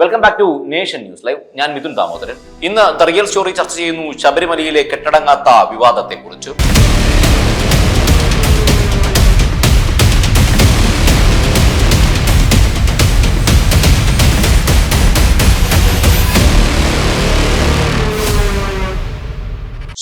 Welcome back to nation news live ഞാൻ മിഥുൻ ദാമോദരൻ. ഇന്ന് the real story ചർച്ച ചെയ്യുന്നു ശബരിമലയിലെ കെട്ടടങ്ങാത്ത വിവാദത്തെക്കുറിച്ച്.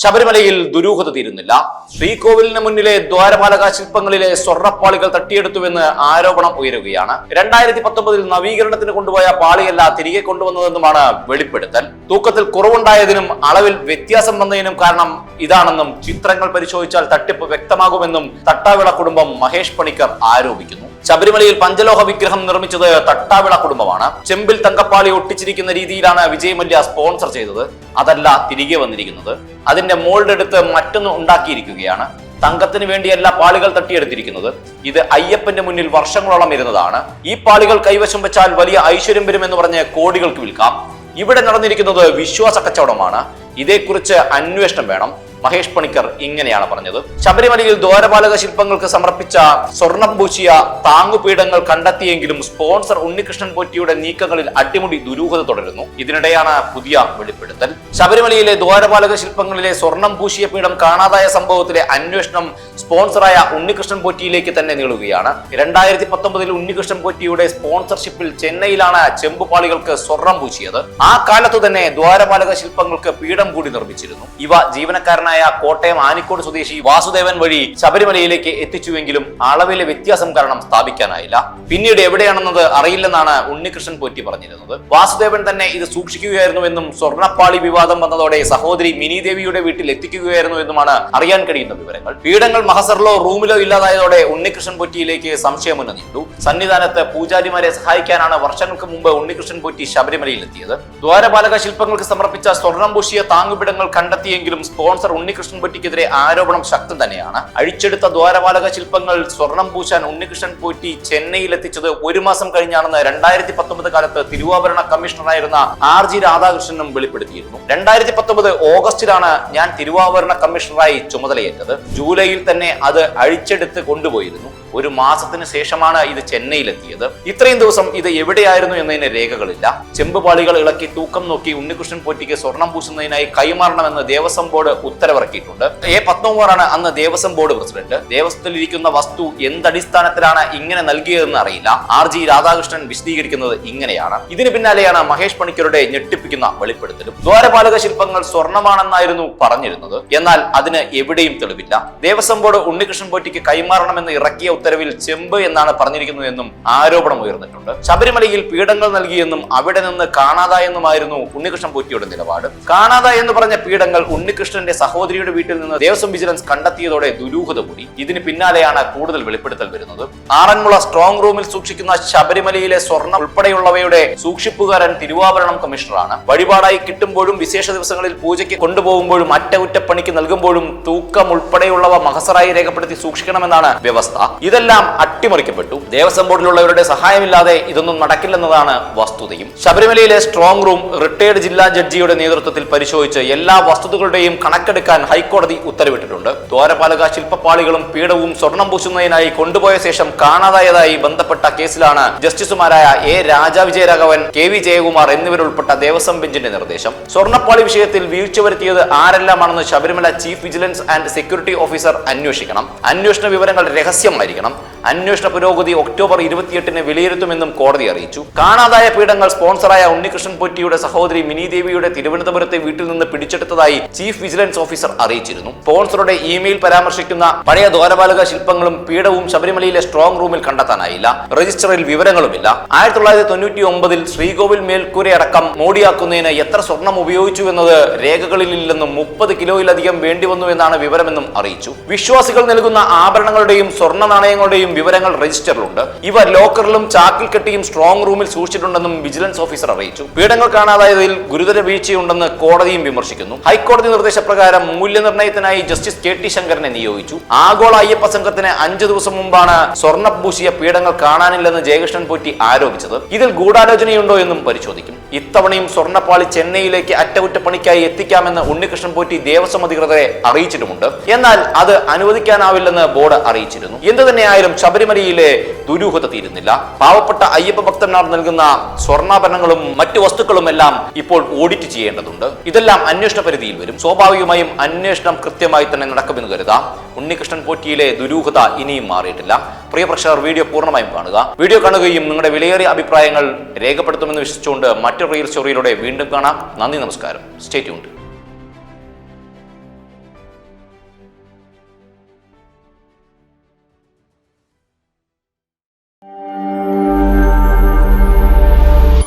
ശബരിമലയിൽ ദുരൂഹത തീരുന്നില്ല. ശ്രീകോവിലിന് മുന്നിലെ ദ്വാരപാലക ശില്പങ്ങളിലെ സ്വർണപ്പാളികൾ തട്ടിയെടുത്തുവെന്ന് ആരോപണം ഉയരുകയാണ്. രണ്ടായിരത്തി പത്തൊമ്പതിൽ നവീകരണത്തിന് കൊണ്ടുപോയ പാളിയല്ല തിരികെ കൊണ്ടുവന്നതെന്നുമാണ് വെളിപ്പെടുത്തൽ. തൂക്കത്തിൽ കുറവുണ്ടായതിനും അളവിൽ വ്യത്യാസം വന്നതിനും കാരണം ഇതാണെന്നും ചിത്രങ്ങൾ പരിശോധിച്ചാൽ തട്ടിപ്പ് വ്യക്തമാകുമെന്നും തട്ടാവിള കുടുംബം മഹേഷ് പണിക്കർ ആരോപിക്കുന്നു. ശബരിമലയിൽ പഞ്ചലോഹ വിഗ്രഹം നിർമ്മിച്ചത് തട്ടാവിള കുടുംബമാണ്. ചെമ്പിൽ തങ്കപ്പാളി ഒട്ടിച്ചിരിക്കുന്ന രീതിയിലാണ് വിജയ് മല്യ സ്പോൺസർ ചെയ്തത്. അതല്ല തിരികെ വന്നിരിക്കുന്നത്. അതിന്റെ മോൾഡ് എടുത്ത് മറ്റൊന്ന് ഉണ്ടാക്കിയിരിക്കുകയാണ്. തങ്കത്തിന് വേണ്ടിയല്ല പാളികൾ തട്ടിയെടുത്തിരിക്കുന്നത്. ഇത് അയ്യപ്പന്റെ മുന്നിൽ വർഷങ്ങളോളം ഇരുന്നതാണ്. ഈ പാളികൾ കൈവശം വെച്ചാൽ വലിയ ഐശ്വര്യം വരുമെന്ന് പറഞ്ഞ് കോടികൾക്ക് വിൽക്കാം. ഇവിടെ നടന്നിരിക്കുന്നത് വിശ്വാസ കച്ചവടമാണ്. ഇതേക്കുറിച്ച് അന്വേഷണം വേണം. മഹേഷ് പണിക്കർ ഇങ്ങനെയാണ് പറഞ്ഞത്. ശബരിമലയിൽ ദ്വാരപാലക ശില്പങ്ങൾക്ക് സമർപ്പിച്ച സ്വർണം പൂശിയ താങ്ങുപീഠങ്ങൾ കണ്ടെത്തിയെങ്കിലും സ്പോൺസർ ഉണ്ണികൃഷ്ണൻ പോറ്റിയുടെ നീക്കങ്ങളിൽ അടിമുടി ദുരൂഹത തുടരുന്നു. ഇതിനിടെയാണ് പുതിയ വെളിപ്പെടുത്തൽ. ശബരിമലയിലെ ദ്വാരപാലക ശില്പങ്ങളിലെ സ്വർണം പൂശിയ പീഠം കാണാതായ സംഭവത്തിലെ അന്വേഷണം സ്പോൺസറായ ഉണ്ണികൃഷ്ണൻ പോറ്റിയിലേക്ക് തന്നെ നീളുകയാണ്. രണ്ടായിരത്തി പത്തൊമ്പതിൽ ഉണ്ണികൃഷ്ണൻ പോറ്റിയുടെ സ്പോൺസർഷിപ്പിൽ ചെന്നൈയിലാണ് ചെമ്പുപാളികൾക്ക് സ്വർണം പൂശിയത്. ആ കാലത്തു തന്നെ ദ്വാരപാലക ശില്പങ്ങൾക്ക് പീഠം കൂടി നിർമ്മിച്ചിരുന്നു. ഇവ ജീവനക്കാരനായ കോട്ടയം ആനിക്കോട് സ്വദേശി വാസുദേവൻ വഴി ശബരിമലയിലേക്ക് എത്തിച്ചുവെങ്കിലും അളവിലെ വ്യത്യാസം കാരണം സ്ഥാപിക്കാനായില്ല. പിന്നീട് എവിടെയാണെന്നത് അറിയില്ലെന്നാണ് ഉണ്ണികൃഷ്ണൻ പോറ്റി പറഞ്ഞിരുന്നത്. വാസുദേവൻ തന്നെ ഇത് സൂക്ഷിക്കുകയായിരുന്നു എന്നും സ്വർണപ്പാളി വിവാദം വന്നതോടെ സഹോദരി മിനിദേവിയുടെ വീട്ടിൽ എത്തിക്കുകയായിരുന്നു എന്നുമാണ് അറിയാൻ കഴിയുന്ന വിവരങ്ങൾ. പീഠങ്ങൾ മഹസറിലോ റൂമിലോ ഇല്ലാതായതോടെ ഉണ്ണികൃഷ്ണൻ പൊറ്റിയിലേക്ക് സംശയമുന്ന നീണ്ടു. സന്നിധാനത്ത് പൂജാരിമാരെ സഹായിക്കാനാണ് വർഷങ്ങൾക്ക് മുമ്പ് ഉണ്ണികൃഷ്ണൻ പൊറ്റി ശബരിമലയിൽ എത്തിയത് ദ്വാരപാലക ശില്പങ്ങൾക്ക് സമർപ്പിച്ച സ്വർണം പൂശിയ താങ്ങുപിടങ്ങൾ കണ്ടെത്തിയെങ്കിലും സ്പോൺസർ ഉണ്ണികൃഷ്ണൻ പൊറ്റിക്കെതിരെ ആരോപണം ശക്തം തന്നെയാണ്. അഴിച്ചെടുത്ത ദ്വാരപാലക ശില്പങ്ങൾ സ്വർണം പൂശാൻ ഉണ്ണികൃഷ്ണൻ പൊറ്റി ചെന്നൈയിൽ എത്തിച്ചത് ഒരു മാസം കഴിഞ്ഞാണെന്ന് രണ്ടായിരത്തി പത്തൊമ്പത് കാലത്ത് തിരുവാഭരണ കമ്മീഷണറായിരുന്ന ആർ ജി രാധാകൃഷ്ണനും വെളിപ്പെടുത്തിയിരുന്നു. രണ്ടായിരത്തി പത്തൊമ്പത് ഓഗസ്റ്റിലാണ് ഞാൻ തിരുവാഭരണ കമ്മീഷണറായി ചുമതലയേറ്റത്. ജൂലൈയിൽ തന്നെ അത് അഴിച്ചെടുത്ത് കൊണ്ടുപോയിരുന്നു. ഒരു മാസത്തിന് ശേഷമാണ് ഇത് ചെന്നൈയിലെത്തിയത്. ഇത്രയും ദിവസം ഇത് എവിടെയായിരുന്നു എന്നതിന് രേഖകളില്ല. ചെമ്പുപാളികൾ ഇളക്കി തൂക്കം നോക്കി ഉണ്ണികൃഷ്ണൻ പോറ്റിക്ക് സ്വർണം പൂശുന്നതിനായി കൈമാറണമെന്ന് ദേവസ്വം ബോർഡ് ഉത്തരവിറക്കിയിട്ടുണ്ട്. എ പത്മകുമാറാണ് അന്ന് ദേവസ്വം ബോർഡ് പ്രസിഡന്റ്. ദേവസ്വത്തിലിരിക്കുന്ന വസ്തു എന്തടിസ്ഥാനത്തിലാണ് ഇങ്ങനെ നൽകിയതെന്ന് അറിയില്ല. ആർ ജി രാധാകൃഷ്ണൻ വിശദീകരിക്കുന്നത് ഇങ്ങനെയാണ്. ഇതിന് പിന്നാലെയാണ് മഹേഷ് പണിക്കരുടെ ഞെട്ടിപ്പിക്കുന്ന വെളിപ്പെടുത്തലും. ദ്വാരപാലക ശില്പങ്ങൾ സ്വർണമാണെന്നായിരുന്നു പറഞ്ഞിരുന്നത്. എന്നാൽ അതിന് എവിടെയും തെളിവില്ല. ദേവസ്വം ബോർഡ് ഉണ്ണികൃഷ്ണൻ പോറ്റിക്ക് കൈമാറണമെന്ന് ഇറക്കിയ ഉത്തരവിൽ ചെമ്പ് എന്നാണ് പറഞ്ഞിരിക്കുന്നതെന്നും ആരോപണം ഉയർന്നിട്ടുണ്ട്. ശബരിമലയിൽ പീഠങ്ങൾ നൽകിയെന്നും അവിടെ നിന്ന് കാണാതായെന്നുമായിരുന്നു ഉണ്ണികൃഷ്ണൻ പോറ്റിയുടെ നിലപാട്. കാണാതായെന്ന് പറഞ്ഞ പീഠങ്ങൾ ഉണ്ണികൃഷ്ണന്റെ സഹോദരിയുടെ വീട്ടിൽ നിന്ന് ദേവസ്വം വിജിലൻസ് കണ്ടെത്തിയതോടെ ദുരൂഹത കൂടി. ഇതിന് പിന്നാലെയാണ് കൂടുതൽ വെളിപ്പെടുത്തൽ വരുന്നത്. ആറന്മുള സ്ട്രോങ് റൂമിൽ സൂക്ഷിക്കുന്ന ശബരിമലയിലെ സ്വർണം ഉൾപ്പെടെയുള്ളവയുടെ സൂക്ഷിപ്പുകാരൻ തിരുവാഭരണം കമ്മീഷണറാണ്. വഴിപാടായി കിട്ടുമ്പോഴും വിശേഷ ദിവസങ്ങളിൽ പൂജയ്ക്ക് കൊണ്ടുപോകുമ്പോഴും അറ്റകുറ്റപ്പണിക്ക് നൽകുമ്പോഴും തൂക്കം ഉൾപ്പെടെയുള്ളവ മഹസറായി രേഖപ്പെടുത്തി സൂക്ഷിക്കണമെന്നാണ് വ്യവസ്ഥ. ഇതെല്ലാം അട്ടിമറിക്കപ്പെട്ടു. ദേവസ്വം ബോർഡിലുള്ളവരുടെ സഹായമില്ലാതെ ഇതൊന്നും നടക്കില്ലെന്നതാണ് വസ്തുതയും. ശബരിമലയിലെ സ്ട്രോങ് റൂം റിട്ടയർഡ് ജില്ലാ ജഡ്ജിയുടെ നേതൃത്വത്തിൽ പരിശോധിച്ച് എല്ലാ വസ്തുതകളുടെയും കണക്കെടുക്കാൻ ഹൈക്കോടതി ഉത്തരവിട്ടിട്ടുണ്ട്. ദ്വാരപാലക ശില്പപ്പാളികളും പീഠവും സ്വർണം പൂശുന്നതിനായി കൊണ്ടുപോയ ശേഷം കാണാതായതായി ബന്ധപ്പെട്ട കേസിലാണ് ജസ്റ്റിസുമാരായ A Raja Vijayaraghavan K V Jayakumar എന്നിവരുൾപ്പെട്ട Devaswom ബെഞ്ചിന്റെ നിർദ്ദേശം. സ്വർണപ്പാളി വിഷയത്തിൽ വീഴ്ച വരുത്തിയത് ആരെല്ലാമാണെന്ന് Sabarimala chief vigilance and security officer അന്വേഷിക്കണം. അന്വേഷണ വിവരങ്ങൾ രഹസ്യമായിരിക്കണം. അന്വേഷണ പുരോഗതി ഒക്ടോബർ ഇരുപത്തിയെട്ടിന് വിലയിരുത്തുമെന്നും കോടതി അറിയിച്ചു. കാണാതായ പീഠങ്ങൾ സ്പോൺസറായ ഉണ്ണികൃഷ്ണൻ പൊറ്റിയുടെ സഹോദരി മിനി ദേവിയുടെ തിരുവനന്തപുരത്തെ വീട്ടിൽ നിന്ന് പിടിച്ചെടുത്തതായി ചീഫ് വിജിലൻസ് ഓഫീസർ അറിയിച്ചിരുന്നു. സ്പോൺസറുടെ ഇമെയിൽ പരാമർശിക്കുന്ന പഴയ ദ്വാരപാലക ശില്പങ്ങളും പീഠവും ശബരിമലയിലെ സ്ട്രോങ് റൂമിൽ കണ്ടെത്താനായില്ല. രജിസ്റ്ററിൽ വിവരങ്ങളുമില്ല. ആയിരത്തി തൊള്ളായിരത്തി തൊണ്ണൂറ്റി ഒമ്പതിൽ ശ്രീകോവിൽ മേൽക്കൂരയടക്കം മോടിയാക്കുന്നതിന് എത്ര സ്വർണം ഉപയോഗിച്ചു എന്നത് രേഖകളിലില്ലെന്നും മുപ്പത് കിലോയിലധികം വേണ്ടിവന്നു എന്നാണ് വിവരമെന്നും അറിയിച്ചു. വിശ്വാസികൾ നൽകുന്ന ആഭരണങ്ങളുടെയും സ്വർണ നാണയങ്ങളുടെയും വിവരങ്ങൾ രജിസ്റ്ററിലുണ്ട് ഇവ ലോക്കറിലും ചാക്കിൽ കെട്ടിയും സ്ട്രോങ് റൂമിൽ സൂക്ഷിച്ചിട്ടുണ്ടെന്നും വിജിലൻസ് ഓഫീസർ അറിയിച്ചു. പീഠങ്ങൾ കാണാതായതിൽ ഗുരുതര വീഴ്ചയുണ്ടെന്ന് കോടതിയും വിമർശിക്കുന്നു. ഹൈക്കോടതി നിർദ്ദേശപ്രകാരം മൂല്യനിർണയത്തിനായി ജസ്റ്റിസ് കെ ടി ശങ്കരനെ നിയോഗിച്ചു. ആഗോള അയ്യപ്പ സംഘത്തിന് അഞ്ചു ദിവസം മുമ്പാണ് സ്വർണപൂശിയ പീഠങ്ങൾ കാണാനില്ലെന്ന് ജയകൃഷ്ണൻ പോറ്റി ആരോപിച്ചത്. ഇതിൽ ഗൂഢാലോചനയുണ്ടോ എന്നും പരിശോധിക്കും. ഇത്തവണയും സ്വർണപ്പാളി ചെന്നൈയിലേക്ക് അറ്റകുറ്റപ്പണിക്കായി എത്തിക്കാമെന്ന് ഉണ്ണികൃഷ്ണൻ പോറ്റി ദേവസ്വം അധികൃതരെ അറിയിച്ചിട്ടുമുണ്ട്. എന്നാൽ അത് അനുവദിക്കാനാവില്ലെന്ന് ബോർഡ് അറിയിച്ചിരുന്നു. എന്തു തന്നെയായാലും ശബരിമലയിലെ ദുരൂഹത തീരുന്നില്ല. പാവപ്പെട്ട അയ്യപ്പ ഭക്തന്മാർ നൽകുന്ന സ്വർണാഭരണങ്ങളും മറ്റു വസ്തുക്കളും എല്ലാം ഇപ്പോൾ ഓഡിറ്റ് ചെയ്യേണ്ടതുണ്ട്. ഇതെല്ലാം അന്വേഷണ പരിധിയിൽ വരും. സ്വാഭാവികമായും അന്വേഷണം കൃത്യമായി തന്നെ നടക്കുമെന്ന് കരുതാം. ഉണ്ണികൃഷ്ണൻ പോറ്റിയിലെ ദുരൂഹത ഇനിയും മാറിയിട്ടില്ല. പ്രിയ പ്രേക്ഷകർ വീഡിയോ പൂർണമായും കാണുക. വീഡിയോ കാണുകയും നിങ്ങളുടെ വിലയേറിയ അഭിപ്രായങ്ങൾ രേഖപ്പെടുത്തുമെന്ന് വിശ്വസിച്ചുകൊണ്ട് മറ്റൊരു റീൽ സ്റ്റോറിയിലൂടെ വീണ്ടും കാണാം. നന്ദി നമസ്കാരം. Stay tuned